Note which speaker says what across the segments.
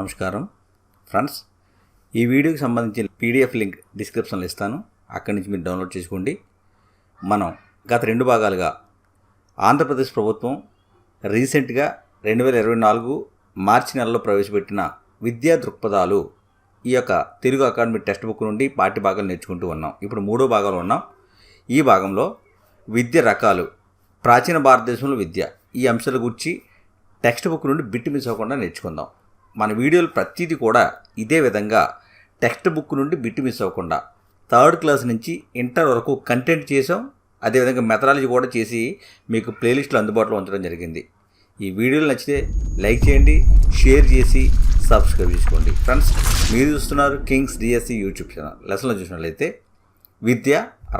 Speaker 1: నమస్కారం. ఫ్రెండ్స్ ఈ వీడియోకి సంబంధించిన పీడిఎఫ్ లింక్ డిస్క్రిప్షన్లో ఇస్తాను. అక్కడి నుంచి మీరు డౌన్లోడ్ చేసుకోండి. మనం గత రెండు భాగాలుగా ఆంధ్రప్రదేశ్ ప్రభుత్వం రీసెంట్గా రెండు వేల ఇరవై నాలుగు మార్చి నెలలో ప్రవేశపెట్టిన విద్యా దృక్పథాలు ఈ యొక్క తెలుగు అకాడమీ టెక్స్ట్ బుక్ నుండి పాఠ్య భాగాలు నేర్చుకుంటూ ఉన్నాం. ఇప్పుడు మూడో భాగంలో ఉన్నాం. ఈ భాగంలో విద్య రకాలు ప్రాచీన భారతదేశంలో విద్య ఈ అంశాల గురించి టెక్స్ట్ బుక్ నుండి బిట్టు మిస్ అవ్వకుండా నేర్చుకుందాం. మన వీడియోలు ప్రతిదీ కూడా ఇదే విధంగా టెక్స్ట్ బుక్ నుండి బిట్టు మిస్ అవ్వకుండా థర్డ్ క్లాస్ నుంచి ఇంటర్ వరకు కంటెంట్ చేసాం. అదేవిధంగా మెథడాలజీ కూడా చేసి మీకు ప్లేలిస్టులు అందుబాటులో ఉంచడం జరిగింది. ఈ వీడియోలు నచ్చితే లైక్ చేయండి షేర్ చేసి సబ్స్క్రైబ్ చేసుకోండి. ఫ్రెండ్స్ మీరు చూస్తున్నారు కింగ్స్ డిఎస్సి యూట్యూబ్ ఛానల్. లెసన్లో చూసినట్లయితే విద్య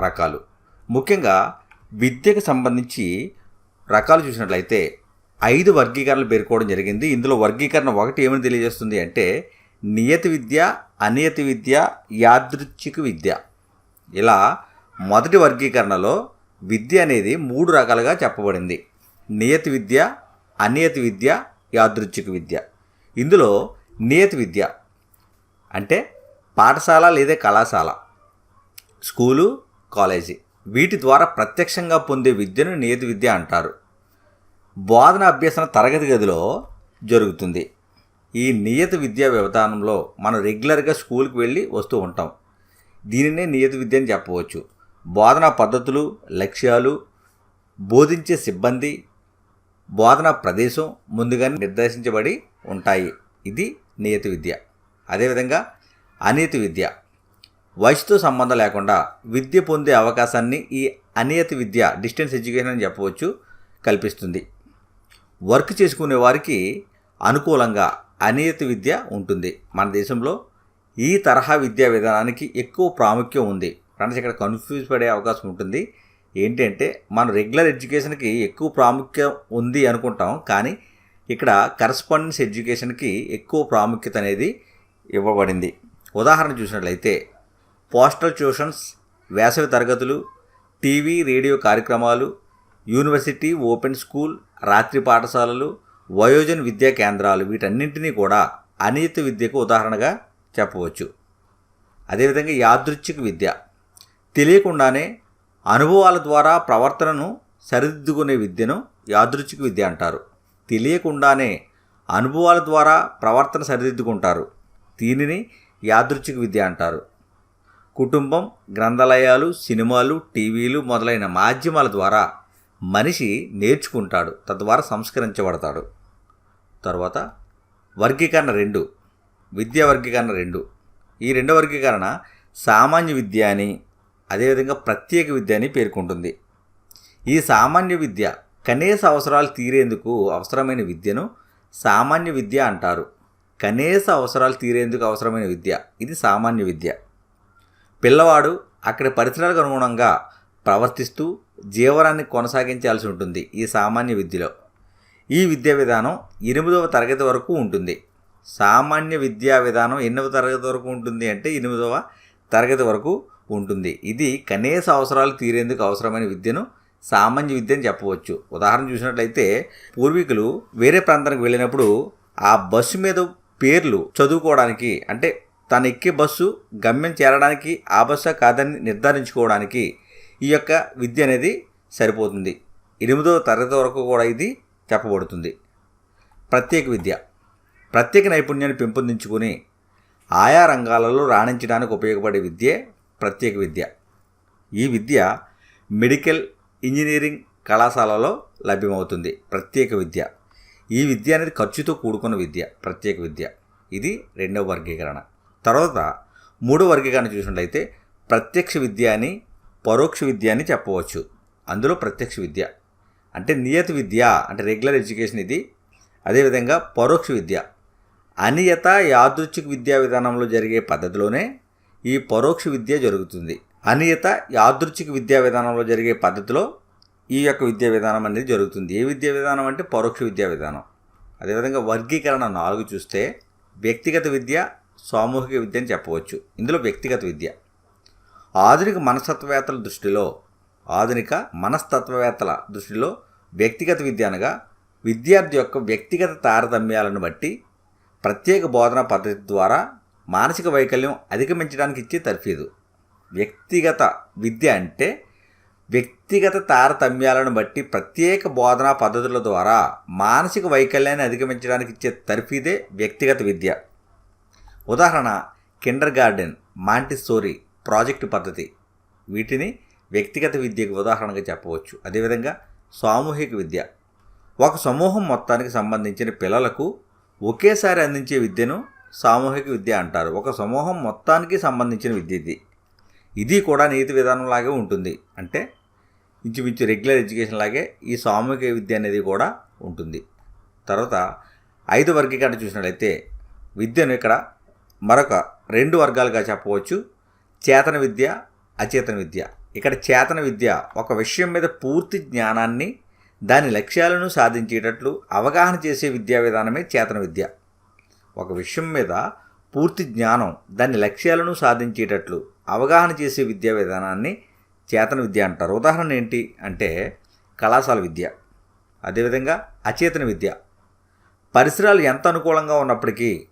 Speaker 1: రకాలు. ముఖ్యంగా విద్యకు సంబంధించి రకాలు చూసినట్లయితే ఐదు వర్గీకరణలు పేర్కోవడం జరిగింది. ఇందులో వర్గీకరణ ఒకటి ఏమని తెలియజేస్తుంది అంటే నియతి విద్య అనియతి విద్య యాదృచ్ఛిక విద్య. ఇలా మొదటి వర్గీకరణలో విద్య అనేది మూడు రకాలుగా చెప్పబడింది. నియతి విద్య అనియతి విద్య యాదృచ్ఛిక విద్య. ఇందులో నియతి విద్య అంటే పాఠశాల లేదా కళాశాల స్కూలు కాలేజీ వీటి ద్వారా ప్రత్యక్షంగా పొందే విద్యను నియతి విద్య అంటారు. బోధన అభ్యసన తరగతి గదిలో జరుగుతుంది. ఈ నియత విద్యా విధానంలో మనం రెగ్యులర్గా స్కూల్కి వెళ్ళి వస్తూ ఉంటాం. దీనినే నియత విద్య అని చెప్పవచ్చు. బోధనా పద్ధతులు లక్ష్యాలు బోధించే సిబ్బంది బోధనా ప్రదేశం ముందుగానే నిర్దేశించబడి ఉంటాయి. ఇది నియత విద్య. అదేవిధంగా అనియత విద్య. వయసుతో సంబంధం లేకుండా విద్య పొందే అవకాశాన్ని ఈ అనియత విద్య డిస్టెన్స్ ఎడ్యుకేషన్ అని చెప్పవచ్చు కల్పిస్తుంది. వర్క్ చేసుకునే వారికి అనుకూలంగా అనియత విద్య ఉంటుంది. మన దేశంలో ఈ తరహా విద్యా విధానానికి ఎక్కువ ప్రాముఖ్యం ఉంది. ఫ్రెండ్స్ ఇక్కడ కన్ఫ్యూజ్ పడే అవకాశం ఉంటుంది. ఏంటంటే మనం రెగ్యులర్ ఎడ్యుకేషన్కి ఎక్కువ ప్రాముఖ్యం ఉంది అనుకుంటాం. కానీ ఇక్కడ కరస్పాండెన్స్ ఎడ్యుకేషన్కి ఎక్కువ ప్రాముఖ్యత అనేది ఇవ్వబడింది. ఉదాహరణ చూసినట్లయితే పోస్టల్ ట్యూషన్స్ వేసవి తరగతులు టీవీ రేడియో కార్యక్రమాలు యూనివర్సిటీ ఓపెన్ స్కూల్ రాత్రి పాఠశాలలు వయోజన విద్యా కేంద్రాలు వీటన్నింటినీ కూడా అనియత విద్యకు ఉదాహరణగా చెప్పవచ్చు. అదేవిధంగా యాదృచ్ఛిక విద్య. తెలియకుండానే అనుభవాల ద్వారా ప్రవర్తనను సరిదిద్దుకునే విద్యను యాదృచ్ఛిక విద్య అంటారు. తెలియకుండానే అనుభవాల ద్వారా ప్రవర్తన సరిదిద్దుకుంటారు. దీనిని యాదృచ్ఛిక విద్య అంటారు. కుటుంబం గ్రంథాలయాలు సినిమాలు టీవీలు మొదలైన మాధ్యమాల ద్వారా మనిషి నేర్చుకుంటాడు తద్వారా సంస్కరించబడతాడు. తర్వాత వర్గీకరణ రెండు విద్యా వర్గీకరణ రెండు. ఈ రెండో వర్గీకరణ సామాన్య విద్య అని అదేవిధంగా ప్రత్యేక విద్య అని పేర్కొంటుంది. ఈ సామాన్య విద్య కనీస అవసరాలు తీరేందుకు అవసరమైన విద్యను సామాన్య విద్య అంటారు. కనీస అవసరాలు తీరేందుకు అవసరమైన విద్య ఇది సామాన్య విద్య. పిల్లవాడు అక్కడి పరిసరాలకు అనుగుణంగా ప్రవర్తిస్తూ జీవనాన్ని కొనసాగించాల్సి ఉంటుంది ఈ సామాన్య విద్యలో. ఈ విద్యా విధానం ఎనిమిదవ తరగతి వరకు ఉంటుంది. సామాన్య విద్యా విధానం ఎనిమిదవ తరగతి వరకు ఉంటుంది అంటే ఎనిమిదవ తరగతి వరకు ఉంటుంది. ఇది కనీస అవసరాలు తీరేందుకు అవసరమైన విద్యను సామాన్య విద్య అని చెప్పవచ్చు. ఉదాహరణ చూసినట్లయితే పూర్వీకులు వేరే ప్రాంతానికి వెళ్ళినప్పుడు ఆ బస్సు మీద పేర్లు చదువుకోవడానికి అంటే తను ఎక్కే బస్సు గమ్యం చేరడానికి ఆ బస్సు కాదని నిర్ధారించుకోవడానికి ఈ యొక్క విద్య అనేది సరిపోతుంది. ఎనిమిదవ తరగతి వరకు కూడా ఇది చెప్పబడుతుంది. ప్రత్యేక విద్య. ప్రత్యేక నైపుణ్యాన్ని పెంపొందించుకొని ఆయా రంగాలలో రాణించడానికి ఉపయోగపడే విద్యే ప్రత్యేక విద్య. ఈ విద్య మెడికల్ ఇంజనీరింగ్ కళాశాలలో లభ్యమవుతుంది. ప్రత్యేక విద్య. ఈ విద్య అనేది ఖర్చుతో కూడుకున్న విద్య. ప్రత్యేక విద్య. ఇది రెండవ వర్గీకరణ. తర్వాత మూడో వర్గీకరణ చూసినట్లయితే ప్రత్యక్ష విద్య అని పరోక్ష విద్య అని చెప్పవచ్చు. అందులో ప్రత్యక్ష విద్య. అంటే నియత విద్య అంటే రెగ్యులర్ ఎడ్యుకేషన్ ఇది. అదేవిధంగా పరోక్ష విద్య. అనియత యాదృచ్ఛిక విద్యా విధానంలో జరిగే పద్ధతిలోనే ఈ పరోక్ష విద్య జరుగుతుంది. అనియత యాదృచ్ఛిక విద్యా విధానంలో జరిగే పద్ధతిలో ఈ యొక్క విద్యా విధానం అనేది జరుగుతుంది. ఏ విద్యా విధానం అంటే పరోక్ష విద్యా విధానం. అదేవిధంగా వర్గీకరణ నాలుగు చూస్తే వ్యక్తిగత విద్య సామూహిక విద్య అని చెప్పవచ్చు. ఇందులో వ్యక్తిగత విద్య. ఆధునిక మనస్తత్వవేత్తల దృష్టిలో ఆధునిక మనస్తత్వవేత్తల దృష్టిలో వ్యక్తిగత విద్య అనగా విద్యార్థి యొక్క వ్యక్తిగత తారతమ్యాలను బట్టి ప్రత్యేక బోధనా పద్ధతి ద్వారా మానసిక వైకల్యం అధిగమించడానికి ఇచ్చే తర్ఫీదు వ్యక్తిగత విద్య అంటే వ్యక్తిగత తారతమ్యాలను బట్టి ప్రత్యేక బోధనా పద్ధతుల ద్వారా మానసిక వైకల్యాన్ని అధిగమించడానికి ఇచ్చే తర్ఫీదే వ్యక్తిగత విద్య. ఉదాహరణ కిండర్ గార్డెన్ మాంటిస్సోరీ ప్రాజెక్టు పద్ధతి. వీటిని వ్యక్తిగత విద్యకు ఉదాహరణగా చెప్పవచ్చు. అదేవిధంగా సామూహిక విద్య. ఒక సమూహం మొత్తానికి సంబంధించిన పిల్లలకు ఒకేసారి అందించే విద్యను సామూహిక విద్య అంటారు. ఒక సమూహం మొత్తానికి సంబంధించిన విద్య ఇది. ఇది కూడా నీతి విధానంలాగే ఉంటుంది. అంటే ఇంచుమించు రెగ్యులర్ ఎడ్యుకేషన్ లాగే ఈ సామూహిక విద్య అనేది కూడా ఉంటుంది. తర్వాత ఐదు వర్గీకరణ చూసినట్లయితే విద్యను ఇక్కడ మరొక రెండు వర్గాలుగా చెప్పవచ్చు. చేతన విద్య అచేతన విద్య. ఇక్కడ చేతన విద్య ఒక విషయం మీద పూర్తి జ్ఞానాన్ని దాని లక్ష్యాలను సాధించేటట్లు అవగాహన చేసే విద్యా విధానమే చేతన విద్య. ఒక విషయం మీద పూర్తి జ్ఞానం దాని లక్ష్యాలను సాధించేటట్లు అవగాహన చేసే విద్యా విధానాన్ని చేతన విద్య అంటారు. ఉదాహరణ ఏంటి అంటే కళాశాల విద్య. అదేవిధంగా అచేతన విద్య. పరిసరాలు ఎంత అనుకూలంగా ఉన్నప్పటికీ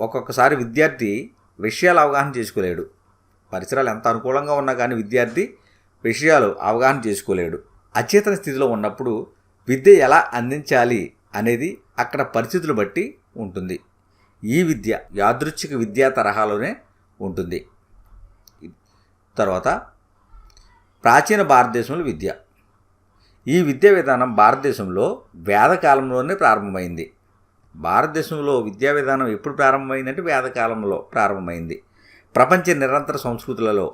Speaker 1: ఒక్కొక్కసారి విద్యార్థి విషయాలు అవగాహన చేసుకోలేడు. పరిసరాలు ఎంత అనుకూలంగా ఉన్నా కానీ విద్యార్థి విషయాలు అవగాహన చేసుకోలేడు. అచేతన స్థితిలో ఉన్నప్పుడు విద్య ఎలా అందించాలి అనేది అక్కడ పరిస్థితులు బట్టి ఉంటుంది. ఈ విద్య యాదృచ్ఛిక విద్యా తరహాలోనే ఉంటుంది. తర్వాత ప్రాచీన భారతదేశంలో విద్య. ఈ విద్యా విధానం భారతదేశంలో వేదకాలంలోనే ప్రారంభమైంది. భారతదేశంలో విద్యా విధానం ఎప్పుడు ప్రారంభమైందంటే వేదకాలంలో ప్రారంభమైంది. ప్రపంచ నిరంతర సంస్కృతులలో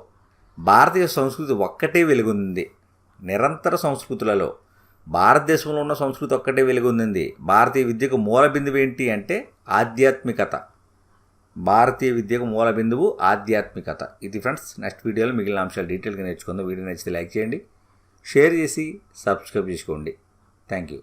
Speaker 1: భారతీయ సంస్కృతి ఒక్కటే వెలుగొందింది నిరంతర సంస్కృతులలో భారతదేశంలో ఉన్న సంస్కృతి ఒక్కటే వెలుగొందింది భారతీయ విద్యకు మూల బిందువు ఏంటి అంటే ఆధ్యాత్మికత. భారతీయ విద్యకు మూల బిందువు ఆధ్యాత్మికత. ఇది ఫ్రెండ్స్ నెక్స్ట్ వీడియోలో మిగిలిన అంశాలు డీటెయిల్గా నేర్చుకుందాం. వీడియో నచ్చితే లైక్ చేయండి షేర్ చేసి సబ్స్క్రైబ్ చేసుకోండి. Thank you.